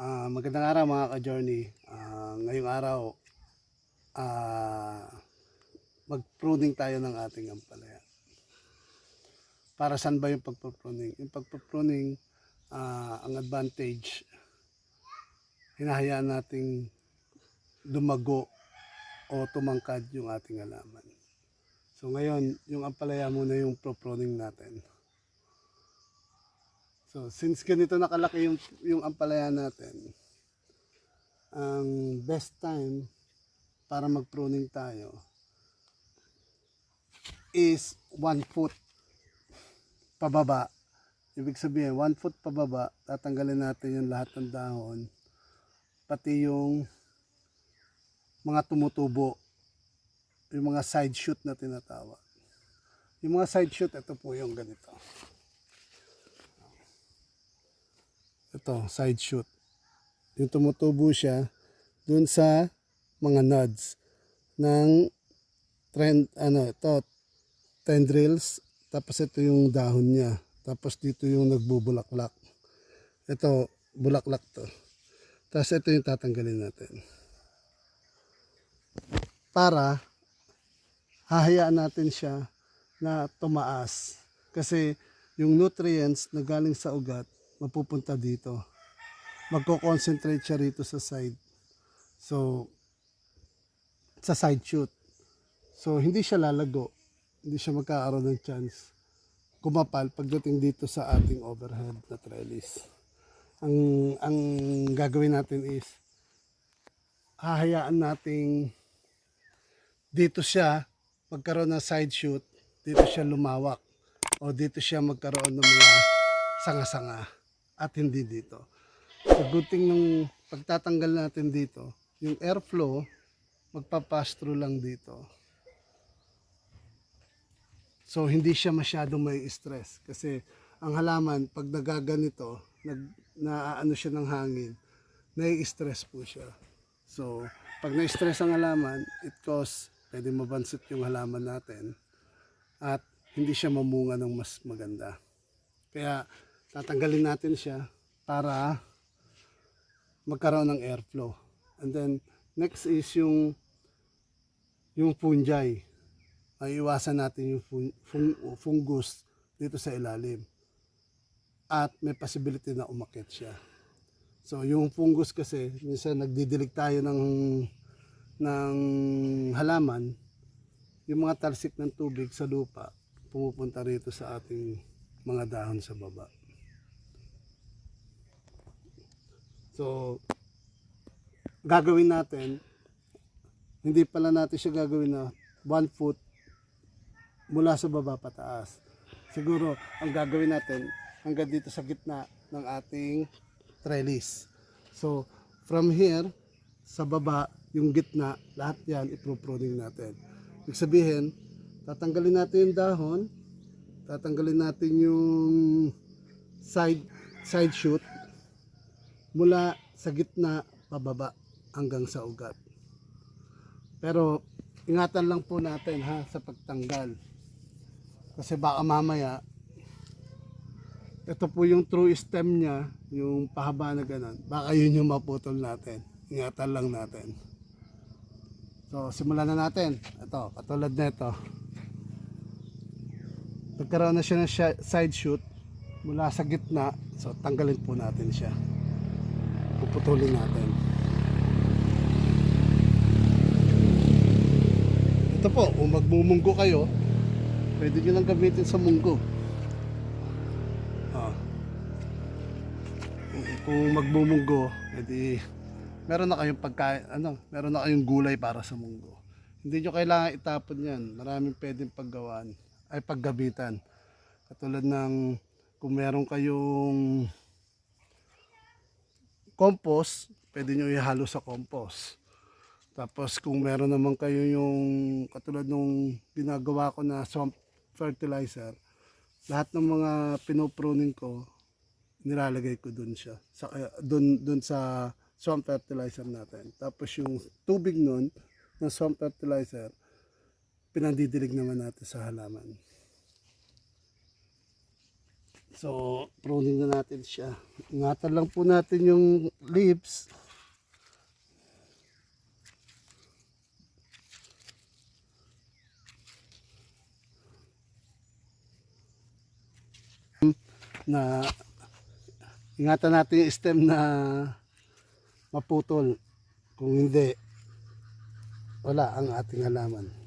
Ah, magandang araw mga ka-journey. Ah, ngayong araw, ah, mag-pruning tayo ng ating ampalaya. Para saan ba yung pagpapruning? Yung pagpapruning, ah, ang advantage, hinahayaan nating dumago o tumangkad yung ating halaman. So ngayon, yung ampalaya muna yung pro-pruning natin. So, since ganito nakalaki yung, yung ampalaya natin, ang best time para mag-pruning tayo is one foot pababa. Ibig sabihin, one foot pababa, tatanggalin natin yung lahat ng dahon, pati yung mga tumutubo, yung mga side shoot na tinatawag. Yung mga side shoot, ito po yung ganito. Ito, side shoot. Yung tumutubo siya dun sa mga nodes ng trend, ano, ito, tendrils, tapos ito yung dahon niya. Tapos dito yung nagbubulaklak. Ito, bulaklak to. Tapos ito yung tatanggalin natin. Para hahayaan natin siya na tumaas. Kasi yung nutrients na galing sa ugat, mapupunta dito. Magko-concentrate siya rito sa side. So, sa side shoot. So, hindi siya lalago. Hindi siya magkakaroon ng chance kumapal pagdating dito sa ating overhead na trellis. Ang, ang gagawin natin is hahayaan nating dito siya magkaroon ng side shoot, dito siya lumawak o dito siya magkaroon ng mga sanga-sanga at hindi dito. So good thing nung pagtatanggal natin dito, yung airflow magpa-pass through lang dito. So hindi siya masyadong may stress kasi ang halaman pag nagaganito, nag naaano siya ng hangin, nai-stress po siya. So pag na-stress ang halaman, it cause pwede mabansit yung halaman natin at hindi siya mamunga ng mas maganda. Kaya tatanggalin natin siya para magkaroon ng airflow. And then next is yung yung fungi. Maiiwasan natin yung fun- fung- fungus dito sa ilalim. At may possibility na umakit siya. So yung fungus kasi minsan nagdidilig tayo ng ng halaman, yung mga talsik ng tubig sa lupa pumupunta rito sa ating mga dahon sa baba. So, gagawin natin, hindi pala natin siya gagawin na one foot mula sa baba pataas. Siguro, ang gagawin natin hanggang dito sa gitna ng ating trellis. So, from here, sa baba, yung gitna, lahat yan, ipro-pruning natin. Ibig sabihin, tatanggalin natin yung dahon, tatanggalin natin yung side side shoot mula sa gitna pababa hanggang sa ugat. Pero ingatan lang po natin ha sa pagtanggal. Kasi baka mamaya ito po yung true stem niya, yung pahaba na ganun. Baka yun yung maputol natin. Ingatan lang natin. So, simulan na natin. Ito, katulad na ito. Nagkaroon na siya ng side shoot mula sa gitna. So, tanggalin po natin siya. Puputulin natin. Ito po, kung magmumunggo kayo, pwede nyo lang gamitin sa munggo. Ah. Kung magmumunggo, edi meron na kayong pagkain, ano, meron na kayong gulay para sa munggo. Hindi nyo kailangan itapon yan. Maraming pwedeng paggawaan, ay paggamitan. Katulad ng kung meron kayong compost, pwede nyo ihalo sa compost. Tapos kung meron naman kayo yung katulad nung ginagawa ko na swamp fertilizer, lahat ng mga pinopruning ko, nilalagay ko dun siya. Sa, eh, dun, dun sa swamp fertilizer natin. Tapos yung tubig nun, ng swamp fertilizer, pinandidilig naman natin sa halaman. So, pruning na natin siya. Ingatan lang po natin yung leaves. na ingatan natin yung stem na maputol. Kung hindi, wala ang ating halaman.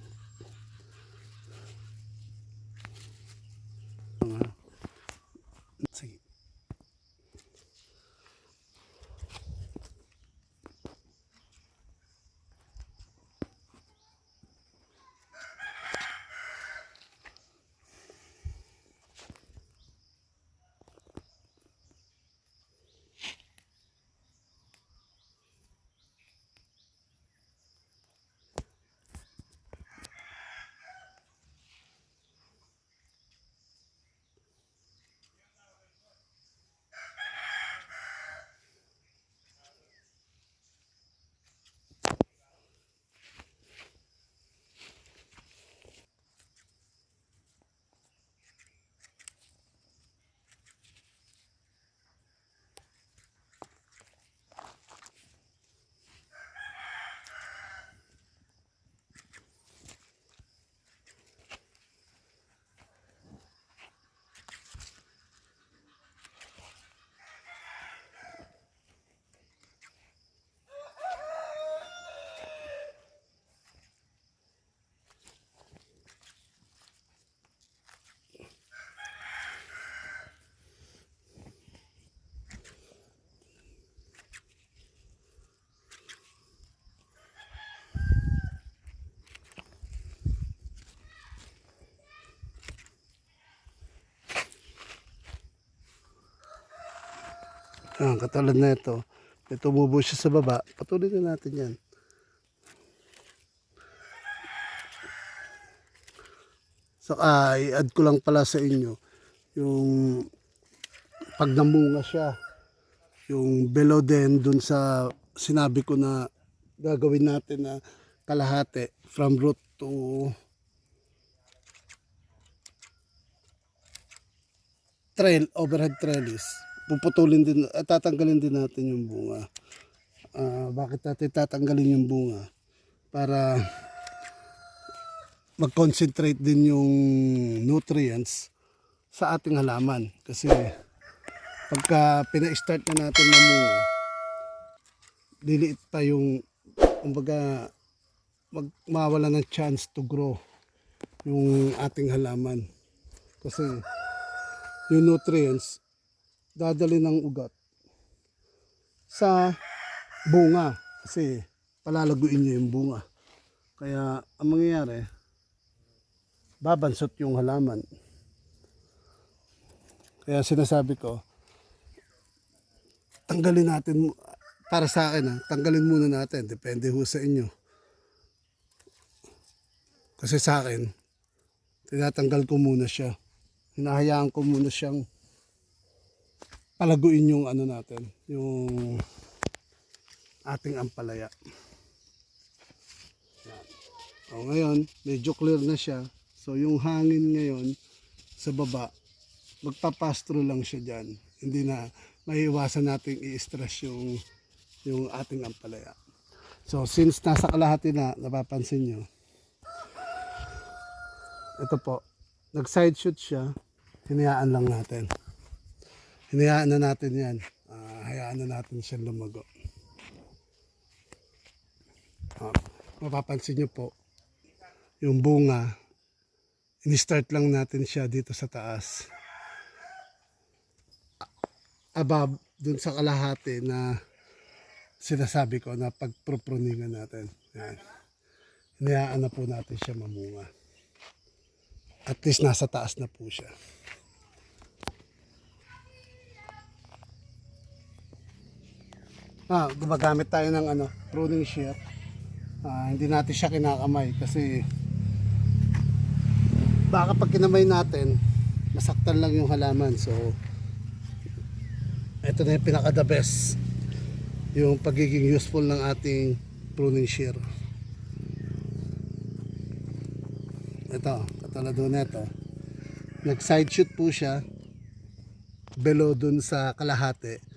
Ah, katulad na ito. May tumubo siya sa baba. Patuloy na natin yan. So, ah, i-add ko lang pala sa inyo yung pag namunga siya, yung below din dun sa sinabi ko na gagawin natin na kalahati from root to trail, overhead trellis. Puputulin din, at tatanggalin din natin yung bunga. Ah, bakit natin tatanggalin yung bunga? Para mag-concentrate din yung nutrients sa ating halaman. Kasi pagka pina-start na natin mamunga, liliit pa yung, kumbaga, mag, mawala ng chance to grow yung ating halaman. Kasi yung nutrients dadali ng ugat sa bunga kasi palalaguin niya yung bunga. Kaya ang mangyayari, babansot yung halaman. Kaya sinasabi ko, tanggalin natin, para sa akin ha, tanggalin muna natin, depende ho sa inyo. Kasi sa akin, tinatanggal ko muna siya. Hinahayaan ko muna siyang palaguin yung ano natin, yung ating ampalaya. O ngayon, medyo clear na siya. So yung hangin ngayon sa baba, magpapastro lang siya dyan. Hindi na maiiwasan nating i-stress yung, yung ating ampalaya. So since nasa kalahati na, napapansin nyo, ito po, nag-side shoot siya, hinayaan lang natin. Hinayaan na natin yan. Ah, hayaan na natin siya lumago. Ah, mapapansin nyo po, yung bunga, ini-start lang natin siya dito sa taas. Above, dun sa kalahati na sinasabi ko na pagpropruningan natin. Yan. Hinayaan na po natin siya mamunga. At least nasa taas na po siya. Ah, gumagamit tayo ng ano, pruning shear. Ah, hindi natin siya kinakamay kasi baka pag kinamay natin, masaktan lang yung halaman. So, ito na yung pinaka the best. Yung pagiging useful ng ating pruning shear. Ito, katulad doon ito. Nag side shoot po siya. below dun sa kalahati.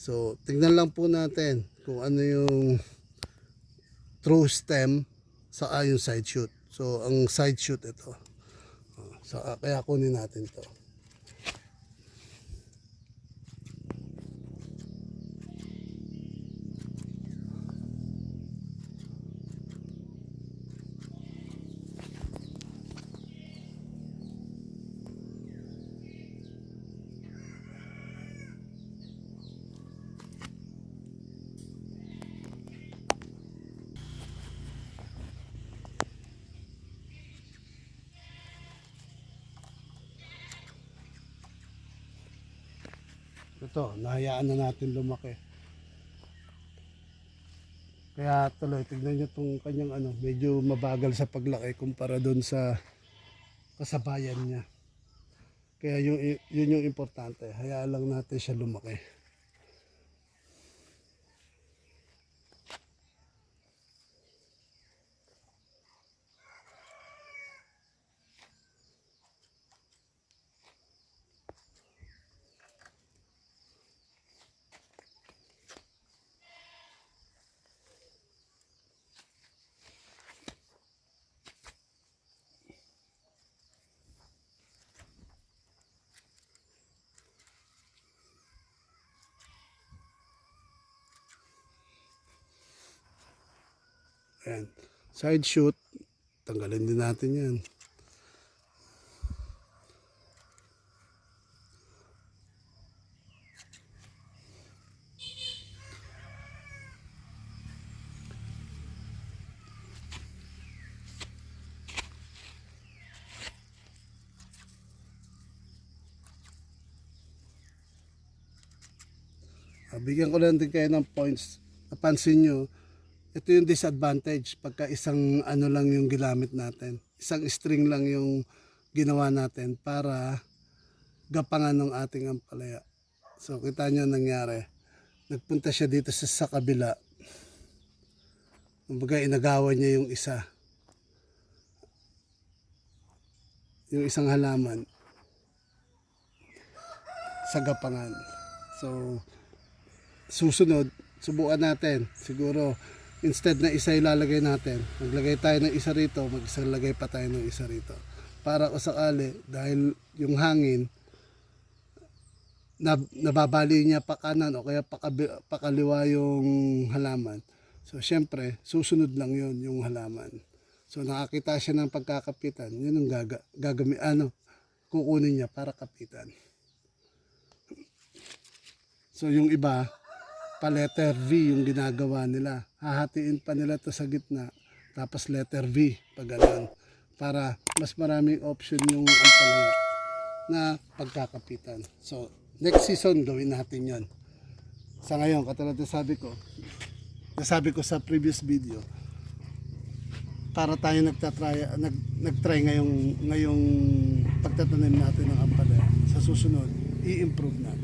So, tingnan lang po natin kung ano yung true stem sa ah, yung side shoot. So, ang side shoot ito. Oh, So, kaya kunin natin to. Ito, nahayaan na natin lumaki. Kaya tuloy, tignan nyo itong kanyang ano, medyo mabagal sa paglaki kumpara doon sa kasabayan niya. Kaya yung, yun yung importante. Hayaan lang natin siya lumaki. Ayan. Side shoot. Tanggalin din natin yan. Ah, Bigyan ko lang din kayo ng points. Napansin nyo, ito yung disadvantage pagka isang ano lang yung ginamit natin. Isang string lang yung ginawa natin para gapangan ng ating ampalaya. So kita nyo ang nangyari. Nagpunta siya dito sa, sa kabila. Kumbaga inagawan niya yung isa. Yung isang halaman sa gapangan. So susunod, subukan natin. Siguro, instead na isa ilalagay natin, maglagay tayo ng isa rito, mag-lagay pa tayo ng isa rito. Para o sakali, dahil yung hangin, na, nababali niya pa kanan o kaya pakabi, pakaliwa yung halaman. So, syempre, susunod lang yon yung halaman. So, nakakita siya ng pagkakapitan, yun ang gaga, gagami, ano, kukunin niya para kapitan. So, yung iba, pa letter V yung ginagawa nila. Hahatiin pa nila to sa gitna. Tapos letter V, pag ganun. Para mas maraming option yung ampalaya na pagkakapitan. So, next season, gawin natin yon. Sa ngayon, katulad na sabi ko, nasabi ko sa previous video, para tayo nagtatry, nag, nag-try ngayong, ngayong pagtatanim natin ng ampalaya. Sa susunod, i-improve natin.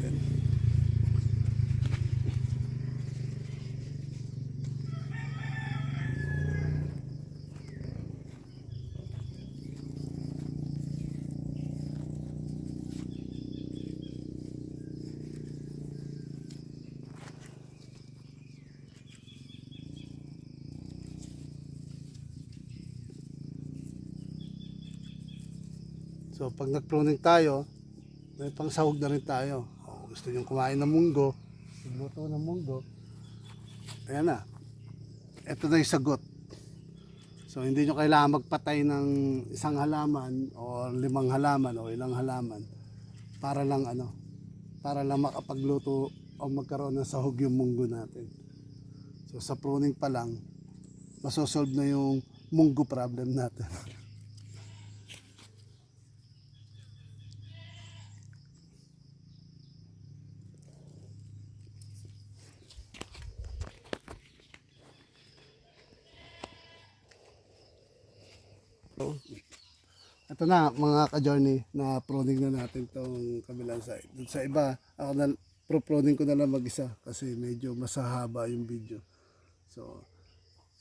So pag nag-pruning tayo, may pangsahog na rin tayo. O, gusto nyo kumain ng munggo, magluto ng munggo, ayan na. Ito na yung sagot. So hindi nyo kailangan magpatay ng isang halaman o limang halaman o ilang halaman para lang ano, para lang makapagluto o magkaroon ng sahog yung munggo natin. So sa pruning pa lang, masosolve na yung munggo problem natin. Ito na mga ka-journey na pruning na natin tong kabilang side. Dun sa iba, ako na pro-pruning ko na lang mag-isa kasi medyo masahaba yung video. So,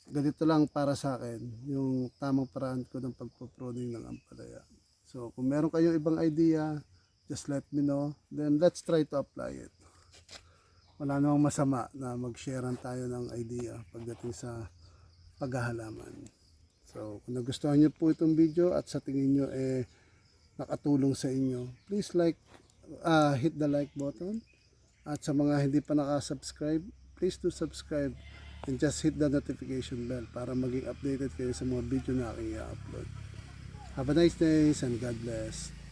ganito lang para sa akin yung tamang paraan ko ng pagpo-pruning ng ampalaya. So, kung meron kayong ibang idea, just let me know. Then let's try to apply it. Wala namang masama na mag-sharean tayo ng idea pagdating sa paghahalaman. So, kung nagustuhan niyo po itong video at sa tingin niyo eh nakatulong sa inyo, please like, ah, hit the like button. At sa mga hindi pa nakasubscribe, please do subscribe and just hit the notification bell para maging updated kayo sa mga video na aking i-upload. Have a nice day and God bless.